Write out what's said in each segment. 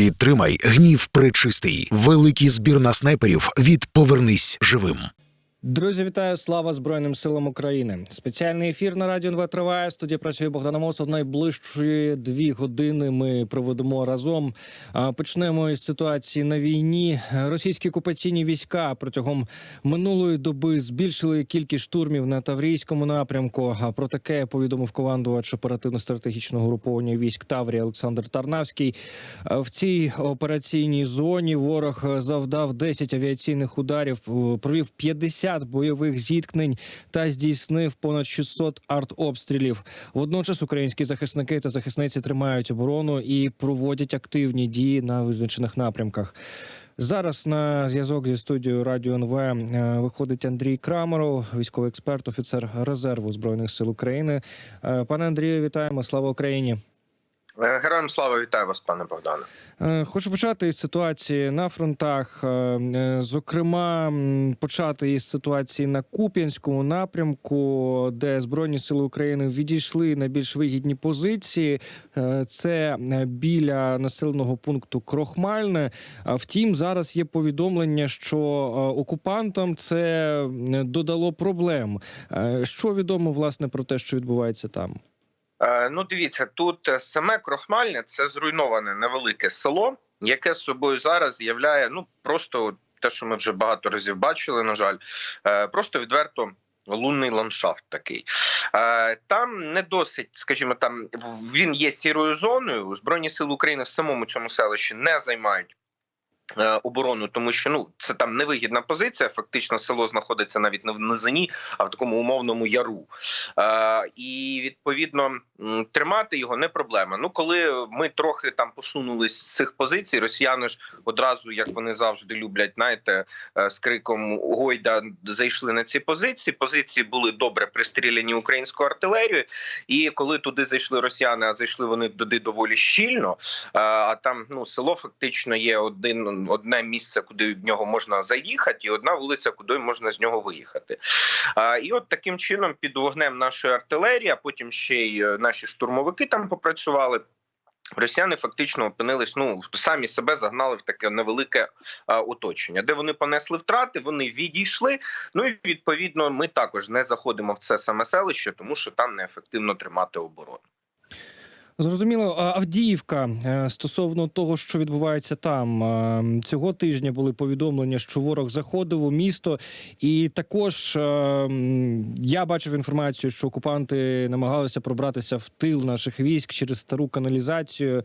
Підтримай гнів пречистий. Великий збір на снайперів від Повернись живим. Друзі, вітаю! Слава Збройним силам України! Спеціальний ефір на радіо НВ триває. В студії працює Богдан Амосов. Найближчі дві години ми проведемо разом. Почнемо із ситуації на війні. Російські окупаційні війська протягом минулої доби збільшили кількість штурмів на Таврійському напрямку. А про таке повідомив командувач оперативно-стратегічного груповання військ Таврія Олександр Тарнавський. В цій операційній зоні ворог завдав 10 авіаційних ударів, провів 50 бойових зіткнень та здійснив понад 600 артобстрілів. Водночас українські захисники та захисниці тримають оборону і проводять активні дії на визначених напрямках. Зараз на зв'язок зі студією Радіо НВ е, виходить Андрій Крамаров, військовий експерт, офіцер резерву збройних сил України. Е, Пане Андрію, вітаємо! Слава Україні! Е, Героям слава вітаю вас, пане Богдане. Е, Хочу почати із ситуації на фронтах. Е, Зокрема, почати із ситуації на Куп'янському напрямку, де Збройні сили України відійшли на більш вигідні позиції. Це біля населеного пункту Крохмальне. Втім, зараз є повідомлення, що окупантам це додало проблем. Що відомо власне про те, що відбувається там? Е, Ну, дивіться, тут е, саме Крохмальне це зруйноване невелике село, яке собою зараз являє ну просто те, що ми вже багато разів бачили, на жаль, е, просто відверто. Лунний ландшафт такий там не досить, скажімо, там він є сірою зоною. Збройні сили України в самому цьому селищі не займають оборону, тому що ну це там невигідна позиція. Фактично, село знаходиться навіть не в низині, а в такому умовному яру. Е, і відповідно тримати його не проблема. Ну коли ми трохи там посунулись з цих позицій, росіяни ж одразу, як вони завжди люблять, знаєте, е, з криком Гойда зайшли на ці позиції. Позиції були добре пристріляні українською артилерією. І коли туди зайшли росіяни, а зайшли вони туди доволі щільно. е, А там ну село фактично є один одне місце, куди в нього можна заїхати, і одна вулиця, куди можна з нього виїхати. А, І от таким чином, під вогнем нашої артилерії, а потім ще й е, наші штурмовики там попрацювали. Росіяни фактично опинились, ну самі себе загнали в таке невелике а, оточення, де вони понесли втрати, вони відійшли. Ну і відповідно, ми також не заходимо в це саме селище, тому що там неефективно тримати оборону. Зрозуміло, Авдіївка е, стосовно того, що відбувається там е, цього тижня, були повідомлення, що ворог заходив у місто, і також е, я бачив інформацію, що окупанти намагалися пробратися в тил наших військ через стару каналізацію.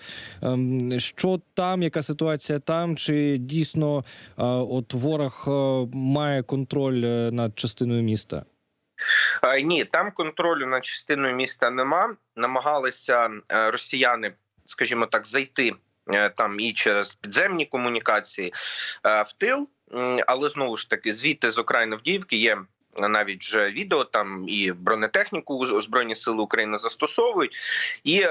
Що там, яка ситуація там? Чи дійсно от ворог має контроль над частиною міста? Е, Ні, там контролю над частиною міста нема. Намагалися е, росіяни, скажімо так, зайти е, там і через підземні комунікації в тил. Але знову ж таки, звідти з окраїн Авдіївки є. Навіть вже відео там і бронетехніку збройні сили України застосовують, і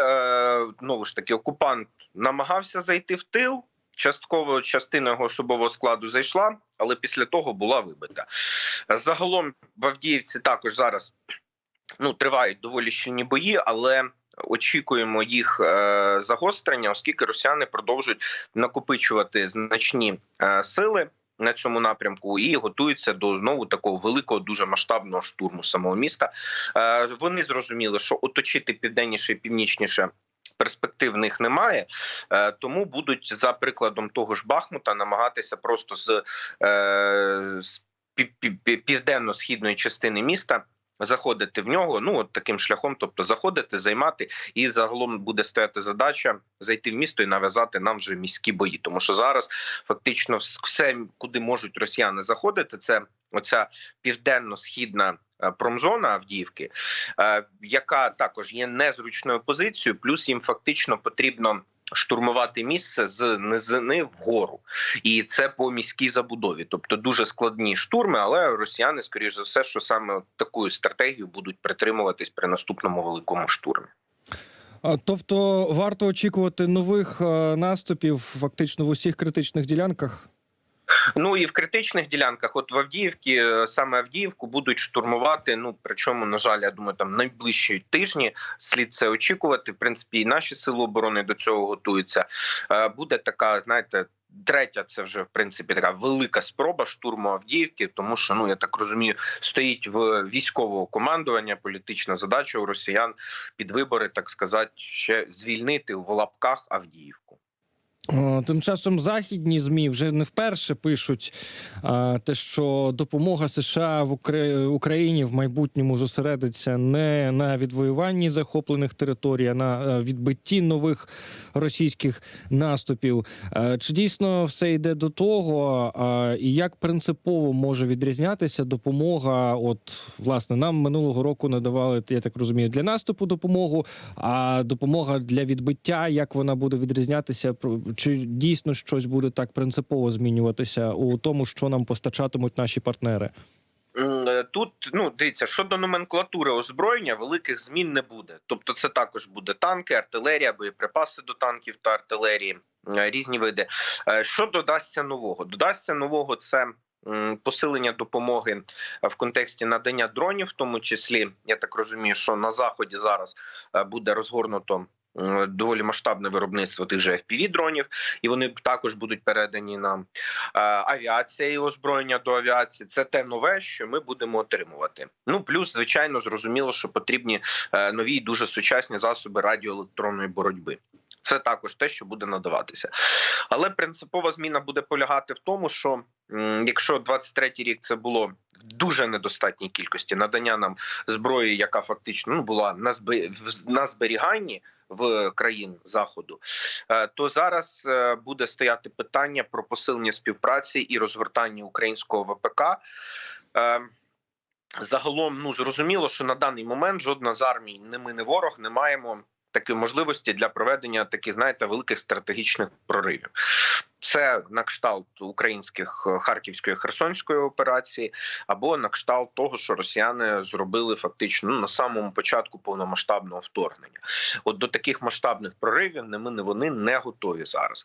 знову ж таки окупант намагався зайти в тил. Частково частина його особового складу зайшла, але після того була вибита. Загалом в Авдіївці також зараз ну тривають доволі щільні бої, але очікуємо їх е, загострення, оскільки росіяни продовжують накопичувати значні е, сили. На цьому напрямку і готуються до знову такого великого, дуже масштабного штурму самого міста. Е, вони зрозуміли, що оточити південніше і північніше перспектив в них немає, е, тому будуть за прикладом того ж Бахмута намагатися просто з, е, з пів- пів- пів- південно-східної частини міста. Заходити в нього, ну от таким шляхом, тобто заходити, займати, і загалом буде стояти задача зайти в місто і нав'язати нам вже міські бої. Тому що зараз фактично все, куди можуть росіяни заходити, це оця південно-східна промзона Авдіївки, е, яка також є незручною позицією, плюс їм фактично потрібно. Штурмувати місце з низини вгору, і це по міській забудові, тобто дуже складні штурми. Але росіяни, скоріш за все, що саме такою стратегією будуть притримуватись при наступному великому штурмі. Тобто варто очікувати нових е, наступів фактично в усіх критичних ділянках. Ну і в критичних ділянках, от в Авдіївці, е, саме Авдіївку будуть штурмувати. Ну причому, на жаль, я думаю, там найближчі тижні слід це очікувати. В принципі, і наші сили оборони до цього готуються. Е, Буде така, знаєте. Третя, це вже в принципі така велика спроба штурму Авдіївки, тому що ну я так розумію, стоїть в військового командування політична задача у росіян під вибори, так сказати, ще звільнити в лапках Авдіївку. Тим часом західні змі вже не вперше пишуть те, що допомога США в Укра- Україні в майбутньому зосередиться не на відвоюванні захоплених територій, а на е, відбитті нових російських наступів. Е, Чи дійсно все йде до того? І як принципово може відрізнятися допомога? От власне нам минулого року надавали, я так розумію, для наступу допомогу, а допомога для відбиття, як вона буде відрізнятися? Чи дійсно щось буде так принципово змінюватися у тому, що нам постачатимуть наші партнери? Е, Тут ну дивіться, щодо номенклатури озброєння, великих змін не буде. Тобто, це також буде танки, артилерія, боєприпаси до танків та артилерії, е, різні види. Е, Що додасться нового? Додасться нового це. Посилення допомоги в контексті надання дронів, в тому числі я так розумію, що на заході зараз буде розгорнуто доволі масштабне виробництво тих же fpv дронів, і вони також будуть передані нам Е, авіація і озброєння до авіації це те нове, що ми будемо отримувати. Ну плюс, звичайно, зрозуміло, що потрібні е, нові і дуже сучасні засоби радіоелектронної боротьби. Це також те, що буде надаватися, але принципова зміна буде полягати в тому, що якщо 23-й рік це було в дуже недостатній кількості надання нам зброї, яка фактично ну була на зберіганні в країн заходу, е, то зараз е, буде стояти питання про посилення співпраці і розгортання українського ВПК. Е, Загалом, ну зрозуміло, що на даний момент жодна з армій, не ми, не ворог, не маємо такої можливості для проведення таких, знаєте, великих стратегічних проривів. Це на кшталт українських е, харківської херсонської операції, або на кшталт того, що росіяни зробили фактично ну, на самому початку повномасштабного вторгнення. От до таких масштабних проривів не ми, не вони не готові зараз.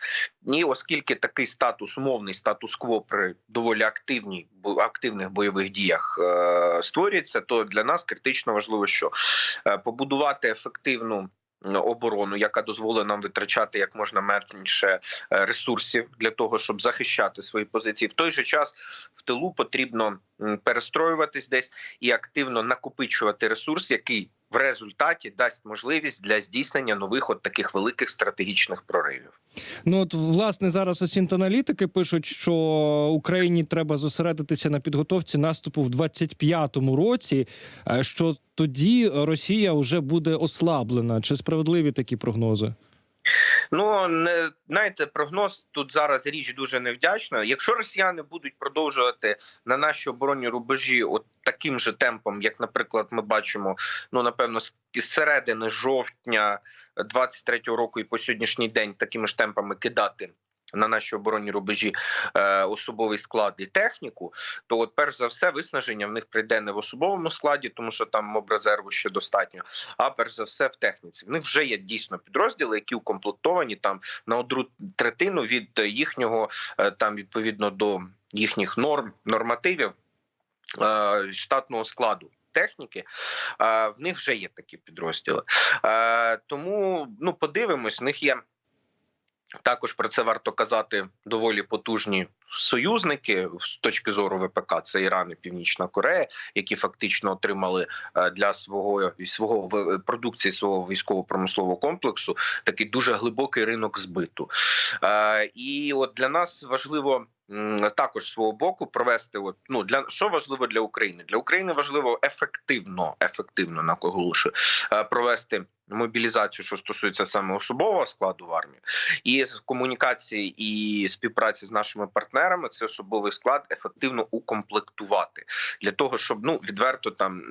І оскільки такий статус, умовний статус-кво при доволі активній активних бойових діях е, створюється, то для нас критично важливо, що е, побудувати ефективну. Оборону, яка дозволить нам витрачати як можна менше е, ресурсів для того, щоб захищати свої позиції. В той же час в тилу потрібно перестроюватись десь і активно накопичувати ресурс, який в результаті дасть можливість для здійснення нових от таких великих стратегічних проривів. Ну от власне зараз осінт аналітики пишуть, що Україні треба зосередитися на підготовці наступу в 25-му році. е, Що тоді Росія вже буде ослаблена. Чи справедливі такі прогнози? Ну не знаєте, прогноз тут зараз річ дуже невдячна. Якщо росіяни будуть продовжувати на наші оборонні рубежі, от таким же темпом, як, наприклад, ми бачимо, ну напевно, з середини жовтня 23-го року і по сьогоднішній день такими ж темпами кидати. На наші оборонні рубежі е, особовий склад і техніку, то от перш за все виснаження в них прийде не в особовому складі, тому що там мобрезерву ще достатньо, а перш за все в техніці. В них вже є дійсно підрозділи, які укомплектовані там на одну третину від їхнього е, там відповідно до їхніх норм нормативів е, штатного складу. Техніки в них вже є такі підрозділи, тому ну подивимось, в них є також про це варто казати доволі потужні союзники з точки зору ВПК. Це Іран і Північна Корея, які фактично отримали е, для свого свого продукції свого військово-промислового комплексу такий дуже глибокий ринок збиту. Е, І от для нас важливо. Також свого боку провести от ну для що важливо для України? Для України важливо ефективно, ефективно наголошую, е, провести мобілізацію, що стосується саме особового складу в армії, і з комунікації і співпраці з нашими партнерами цей особовий склад ефективно укомплектувати для того, щоб ну відверто там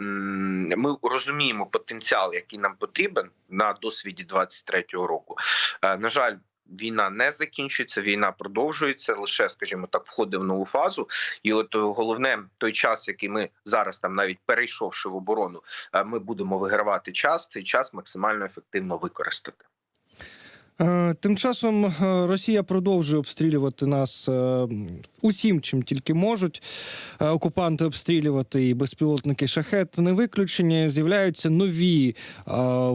ми розуміємо потенціал, який нам потрібен на досвіді 23-го року. Е, На жаль. Війна не закінчиться, війна продовжується лише, скажімо так, входить в нову фазу. І от е, головне той час, який ми зараз там, навіть перейшовши в оборону, е, ми будемо вигравати час. Цей час максимально ефективно використати. Е, Тим часом е, Росія продовжує обстрілювати нас е, усім, чим тільки можуть. Окупанти обстрілювати і безпілотники шахет не виключення. З'являються нові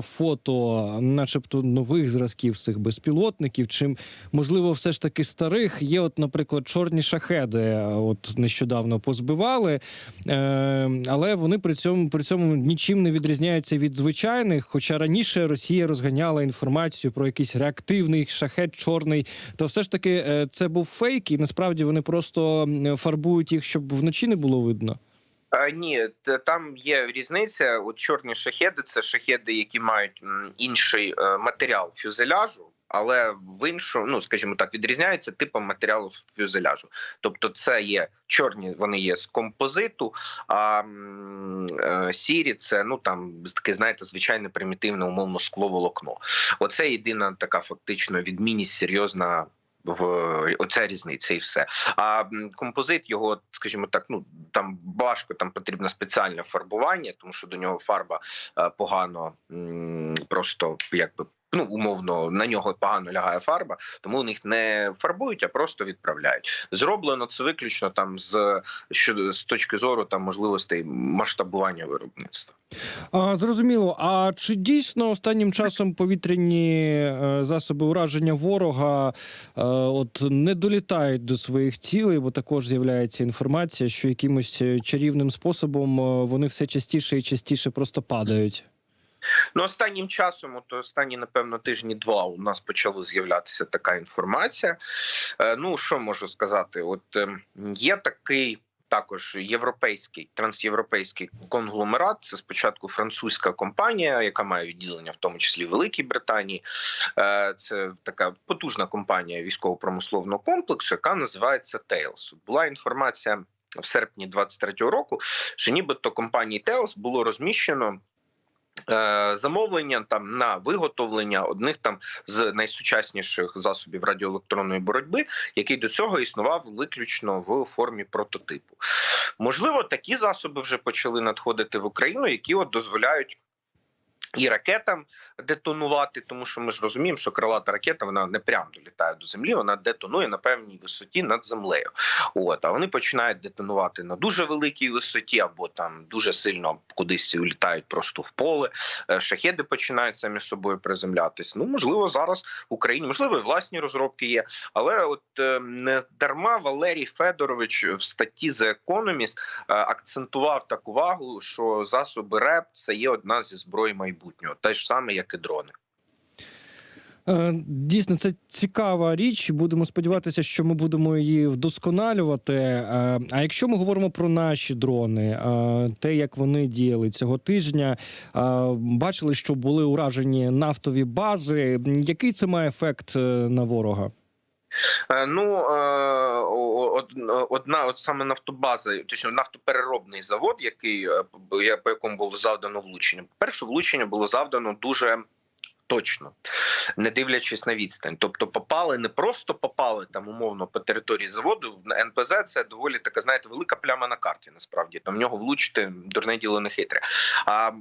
фото, начебто нових зразків цих безпілотників. Чим можливо, все ж таки старих. Є, от, наприклад, чорні шахеди. От нещодавно позбивали, але вони при цьому при цьому нічим не відрізняються від звичайних. Хоча раніше Росія розганяла інформацію про якийсь реактивний шахет чорний, то все ж таки е, це був фейк, і насправді вони просто фарбують їх, щоб вночі не було видно. Ні, там є різниця. От чорні шахеди це шахеди, які мають інший е, матеріал фюзеляжу. Але в іншому, ну скажімо так, відрізняються типом матеріалу фюзеляжу. Тобто, це є чорні, вони є з композиту, а е, сірі це ну там таке, знаєте, звичайне примітивне умовно скловолокно. Оце єдина така фактично відмінність серйозна. В оця різниця і все. А композит його, скажімо так, ну там важко, там потрібно спеціальне фарбування, тому що до нього фарба е, погано просто якби. Ну, умовно, на нього погано лягає фарба, тому у них не фарбують, а просто відправляють. Зроблено це виключно там з що з точки зору там можливостей масштабування виробництва. А, зрозуміло. А чи дійсно останнім часом повітряні е, засоби ураження ворога е, от не долітають до своїх цілей? Бо також з'являється інформація, що якимось е, чарівним способом вони все частіше і частіше просто падають. Ну, останнім часом, от останні, напевно, тижні два у нас почала з'являтися така інформація. Е, ну, що можу сказати? От ем, є такий. Також європейський трансєвропейський конгломерат. Це спочатку французька компанія, яка має відділення, в тому числі Великій Британії. Е, Це така потужна компанія військово-промисловного комплексу, яка називається Tails. Була інформація в серпні 23-го року, що нібито компанії Tails було розміщено замовлення там на виготовлення одних там з найсучасніших засобів радіоелектронної боротьби, який до цього існував виключно в формі прототипу. Можливо, такі засоби вже почали надходити в Україну, які от дозволяють. І ракетам детонувати, тому що ми ж розуміємо, що крилата ракета вона не прямо долітає до землі, вона детонує на певній висоті над землею. От а вони починають детонувати на дуже великій висоті, або там дуже сильно кудись улітають просто в поле. Е, Шахеди починають самі собою приземлятись. Ну можливо, зараз в Україні можливо і власні розробки є. Але от е, не дарма Валерій Федорович в статті The Economist е, акцентував так увагу, що засоби РЕП це є одна зі зброї майбутнього, те ж саме, як і дрони. Е, Дійсно, це цікава річ. Будемо сподіватися, що ми будемо її вдосконалювати. Е, А якщо ми говоримо про наші дрони, е, те, як вони діяли цього тижня, бачили, що були уражені нафтові бази. Який це має ефект на ворога? Е, Ну е, одна, от саме нафтобаза, точно нафтопереробний завод, який е, по якому було завдано влучення. Перше влучення було завдано дуже. Точно, не дивлячись на відстань, тобто попали не просто попали там умовно по території заводу. НПЗ це доволі така, знаєте, велика пляма на карті. Насправді там в нього влучити дурне діло не хитре. А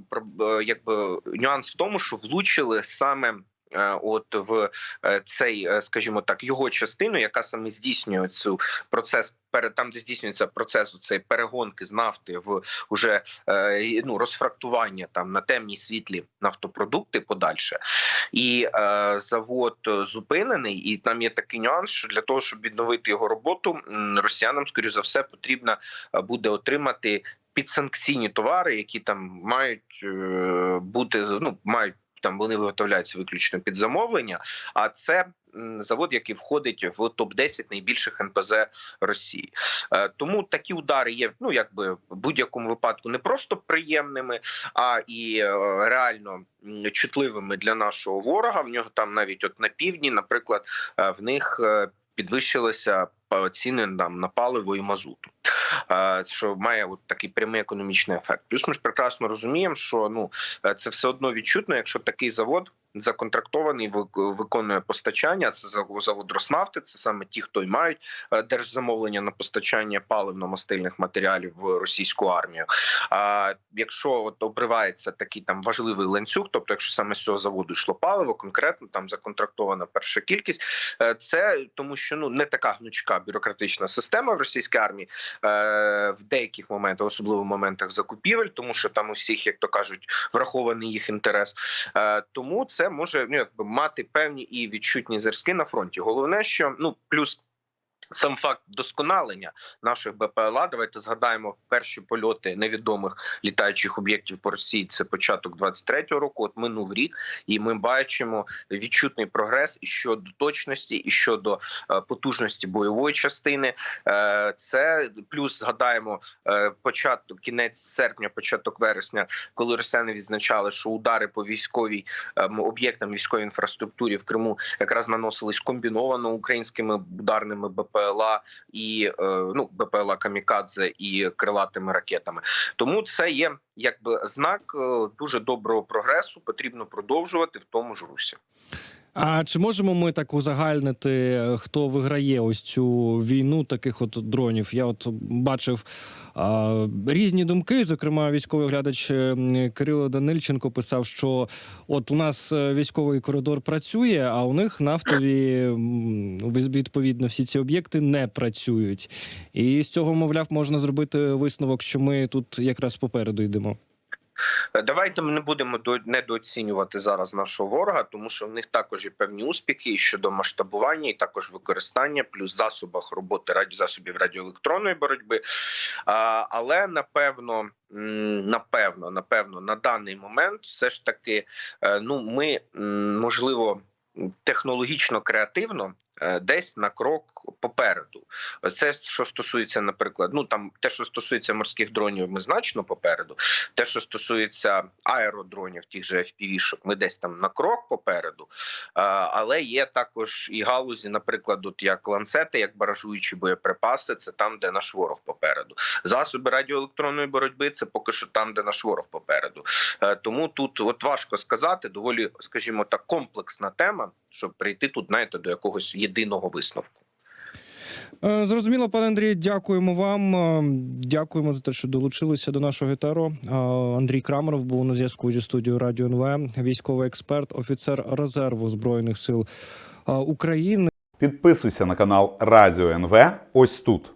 е, якби нюанс в тому, що влучили саме. Е, От в е, цей, е, скажімо так, його частину, яка саме здійснює цю процес, там, де здійснюється процес цей перегонки з нафти в уже ну розфрактування там на темній світлі нафтопродукти подальше, і е, завод зупинений. І там є такий нюанс, що для того, щоб відновити його роботу, росіянам, скоріш за все, потрібно буде отримати підсанкційні товари, які там мають бути ну мають. Там вони виготовляються виключно під замовлення, а це завод, який входить в топ 10 найбільших НПЗ Росії. Е, Тому такі удари є ну якби в будь-якому випадку не просто приємними, а і е, реально чутливими для нашого ворога. В нього там навіть от на півдні, наприклад, е, в них підвищилася па- ціни там на паливо і мазуту, що має от такий прямий економічний ефект. Плюс ми ж прекрасно розуміємо, що ну е, це все одно відчутно, якщо такий завод. Законтрактований виконує постачання. Це завод Роснафти. Це саме ті, хто й мають е, держзамовлення на постачання паливно-мастильних матеріалів в російську армію. А якщо от обривається такий там важливий ланцюг, тобто, якщо саме з цього заводу йшло паливо, конкретно там законтрактована перша кількість, е, це тому, що ну не така гнучка бюрократична система в російській армії е, в деяких моментах, особливо в моментах закупівель, тому що там усіх, як то кажуть, врахований їх інтерес. Е, тому це може ну якби мати певні і відчутні зерски на фронті. Головне, що ну плюс. Сам факт досконалення наших БПЛА. Давайте згадаємо перші польоти невідомих літаючих об'єктів по Росії. Це початок 23-го року. От минув рік, і ми бачимо відчутний прогрес і щодо точності, і щодо е, потужності бойової частини. Е, Це плюс згадаємо е, початок, кінець серпня, початок вересня, коли росіяни відзначали, що удари по військовій ем, об'єктам військової інфраструктурі в Криму якраз наносились комбіновано українськими ударними БПЛА і е, ну БПЛА Камікадзе і крилатими ракетами. Тому це є якби знак е, дуже доброго прогресу. Потрібно продовжувати в тому ж русі. А чи можемо ми так узагальнити, е, хто виграє ось цю війну таких от дронів? Я от бачив а, різні думки. Зокрема, військовий глядач Кирило Данильченко писав, що от у нас е, військовий коридор працює, а у них нафтові відповідно всі ці об'єкти не працюють. І з цього, мовляв, можна зробити висновок, що ми тут якраз попереду йдемо. Давайте ми не будемо до- недооцінювати зараз нашого ворога, тому що в них також є певні успіхи і щодо масштабування, і також використання, плюс засобах роботи засобів радіоелектронної боротьби. Але напевно, напевно, напевно, на даний момент все ж таки, е, ну ми можливо технологічно креативно. Е, Десь на крок попереду, це що стосується, наприклад, ну там те, що стосується морських дронів, ми значно попереду. Те, що стосується аеродронів, тих же FPV-шок, ми десь там на крок попереду. Але є також і галузі, наприклад, от як ланцети, як баражуючі боєприпаси, це там, де наш ворог попереду. Засоби радіоелектронної боротьби це поки що там, де наш ворог попереду. Е, Тому тут от важко сказати, доволі, скажімо так, комплексна тема, щоб прийти тут, знаєте, до якогось єдиного висновку. Е, Зрозуміло, пане Андрій, дякуємо вам. Е, Дякуємо за те, що долучилися до нашого етеру. Е, Андрій Крамеров був на зв'язку зі студією Радіо НВ, військовий експерт, офіцер резерву збройних сил України. Підписуйся на канал Радіо НВ ось тут.